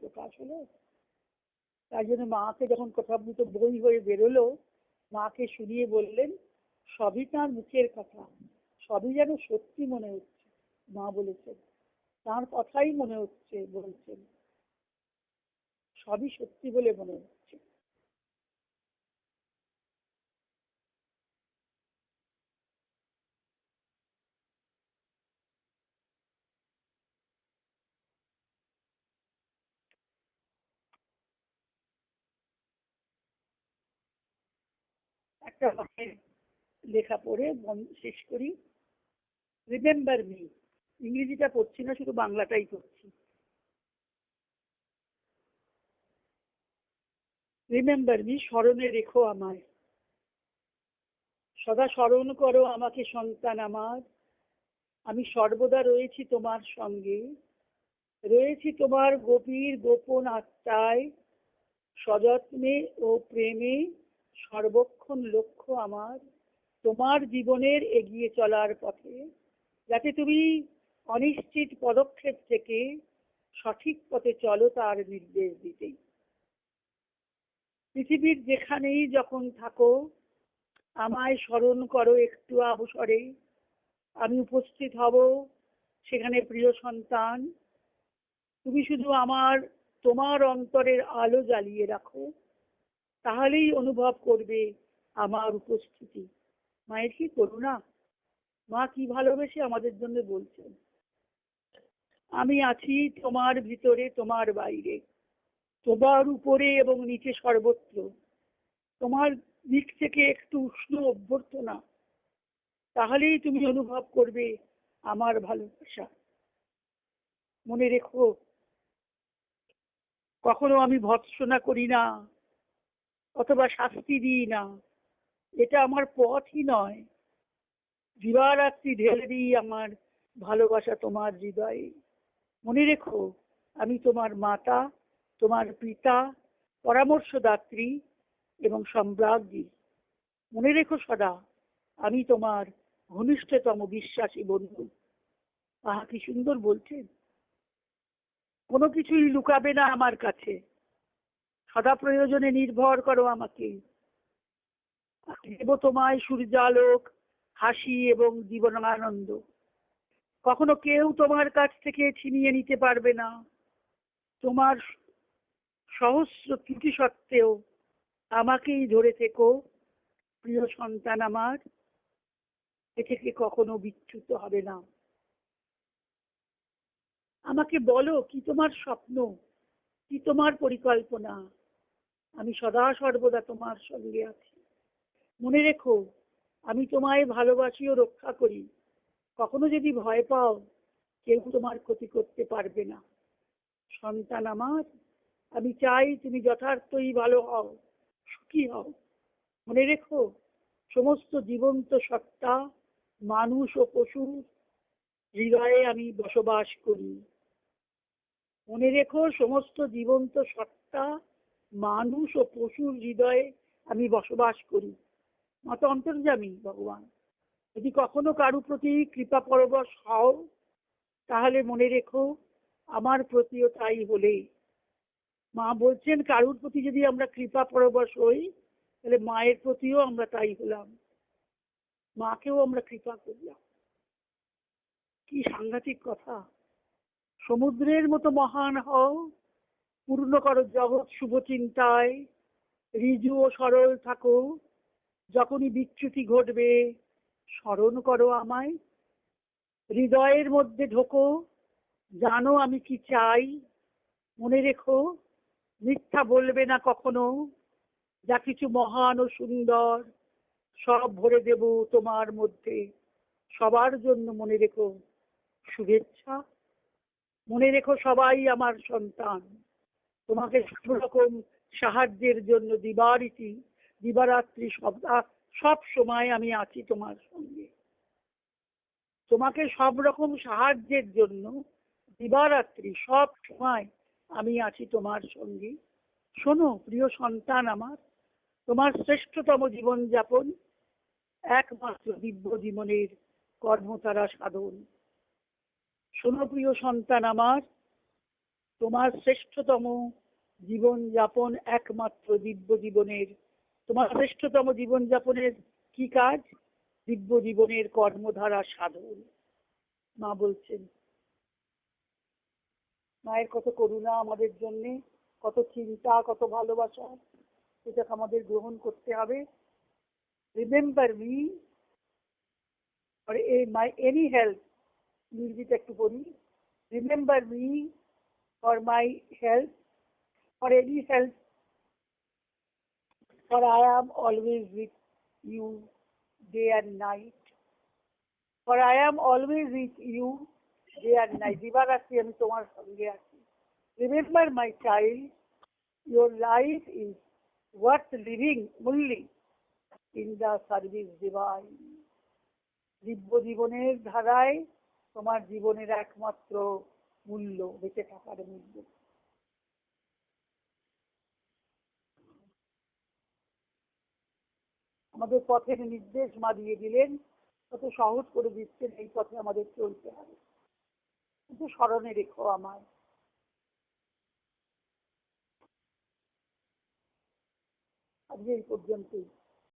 প্রকাশ হলো। তাই জন্য মাকে যখন কথামৃত বই হয়ে বেরোলো, মাকে শুনিয়ে বললেন, সবই তার মুখের কথা। সবই যেন সত্যি মনে হচ্ছে। মা বলেছেন, তার কথাই মনে হচ্ছে, বলছেন। সবই সত্যি বলে মনে হচ্ছে। একটা মায়ের লেখা পড়ে শেষ করি। রিমেম্বার মি ইংরেজিটা পড়ছি না, শুধু বাংলাটাই পড়ছি। রিমেম্বার মি স্মরণে রেখো আমায়। সদা স্মরণ করো আমাকে, সন্তান আমার। আমি সর্বদা রয়েছি তোমার সঙ্গে। রয়েছি তোমার গভীর গোপন আত্মায়। সযত্নে ও প্রেমে সর্বক্ষণ লক্ষ্য আমার, তোমার জীবনের এগিয়ে চলার পথে। যাতে তুমি অনিশ্চিত পদক্ষেপ থেকে সঠিক পথে চলো তার নির্দেশ দিতেই পৃথিবীর যেখানেই যখন থাকো, আমায় স্মরণ করো একটু অবসরে। আমি উপস্থিত হব সেখানে প্রিয় সন্তান। তুমি শুধু আমার, তোমার অন্তরের আলো জ্বালিয়ে রাখো। তাহলেই অনুভব করবে আমার উপস্থিতি। মায়ের কি করুণা? মা কি ভালোবেসে আমাদের জন্য বলছেন? আমি আছি তোমার ভিতরে, তোমার বাইরে। তোমার উপরে এবং নিচে সর্বত্র। তোমার দিক থেকে একটু উষ্ণ অভ্যর্থনা। তাহলেই তুমি অনুভব করবে আমার ভালোবাসা। মনে রেখো, কখনো আমি ভৎসনা করি না। অথবা শাস্তি দিই না। এটা আমার পথই নয়। দিবারাত্রি ঢেলে দিই আমার ভালোবাসা তোমার হৃদয়ে। মনে রেখো, আমি তোমার মাতা, তোমার পিতা, পরামর্শদাত্রী এবং সম্রাজ্ঞী। মনে রেখো সদা, আমি তোমার ঘনিষ্ঠতম বিশ্বাসী বন্ধু। আহা, কি সুন্দর বলছেন। কোনো কিছুই লুকাবে না আমার কাছে। সদা প্রয়োজনে নির্ভর করো আমাকে। দেব তোমায় সূর্যালোক, হাসি এবং জীবনানন্দ। কখনো কেউ তোমার কাছ থেকে ছিনিয়ে নিতে পারবে না। তোমার সহস্র ত্রুটি সত্ত্বেও আমাকেই ধরে থেকো, প্রিয় সন্তান আমার। এ থেকে কখনো বিচ্যুত হবে না। আমাকে বলো, কি তোমার স্বপ্ন? কি তোমার পরিকল্পনা? আমি সদা সর্বদা তোমার সঙ্গে আছি। মনে রেখো, আমি তোমায় ভালোবাসি ও রক্ষা করি। কখনো যদি ভয় পাও, কেউ তোমার ক্ষতি করতে পারবে না। সন্তান আমার, আমি চাই তুমি যথার্থই ভালো হও, সুখী হও। মনে রেখো, সমস্ত জীবন্ত সত্তা, মানুষ ও পশু হৃদয়ে আমি বসবাস করি। মনে রেখো, সমস্ত জীবন্ত সত্তা মানুষ ও পশুর হৃদয়ে আমি বসবাস করি। মত অন্তর্জামী ভগবান। যদি কখনো কারু প্রতি কৃপা পরবশ হও, তাহলে মনে রেখো, আমার প্রতিও তাই হলে মা বলছেন, কারুর প্রতি যদি আমরা কৃপা পরবশ হই, তাহলে মায়ের প্রতিও আমরা তাই হলাম। মাকেও আমরা কৃপা করলাম। কি সাংঘাতিক কথা। সমুদ্রের মতো মহান হও পূর্ণ করো জগৎ শুভ চিন্তায়। ঋজু ও সরল থাকো, যখনই বিচ্যুতি ঘটবে, স্মরণ করো আমায়। হৃদয়ের মধ্যে ঢোকো, জানো আমি কি চাই। মনে রেখো, মিথ্যা বলবে না কখনো, যা কিছু মহান ও সুন্দর, সব ভরে দেব তোমার মধ্যে। সবার জন্য মনে রেখো শুভেচ্ছা। মনে রেখো সবাই আমার সন্তান। তোমাকে সব রকম সাহায্যের জন্য দিবারিতি, দিবারাত্রি সব সব সময় আমি আছি তোমার সঙ্গে। তোমাকে সব রকম সাহায্যের জন্য দিবারাত্রি সব সময় আমি আছি তোমার সঙ্গে। শোনো, প্রিয় সন্তান আমার, তোমার শ্রেষ্ঠতম জীবনযাপন একমাত্র দিব্য জীবনের কর্মতারা সাধন। শোনো, প্রিয় সন্তান আমার তোমার শ্রেষ্ঠতম জীবন যাপন একমাত্র দিব্য জীবনের। তোমার শ্রেষ্ঠতম জীবন যাপনের কি কাজ? দিব্য জীবনের কর্মধারা সাধন। মা বলছেন মায়ের কত করুণা আমাদের জন্য কত চিন্তা কত ভালোবাসা। সেটাকে আমাদের গ্রহণ করতে হবে। Remember me or a, my any help একটু পড়ি। Remember me for my help for any help for I am always with you day and night for I am always with you day and night দিবারাত্রি আমি তোমার সঙ্গে আছি remember my child your life is worth living only in the service divine দিব্য জীবনের ধারায় তোমার জীবনের একমাত্র মূল্য বেঁচে থাকার মূল্য। আমাদের পথের নির্দেশ মা দিয়ে দিলেন কত সহজ করে দিচ্ছেন এই পথে আমাদের চলতে হবে। কিন্তু স্মরণে রেখো আমায়। আজকে এই পর্যন্তই।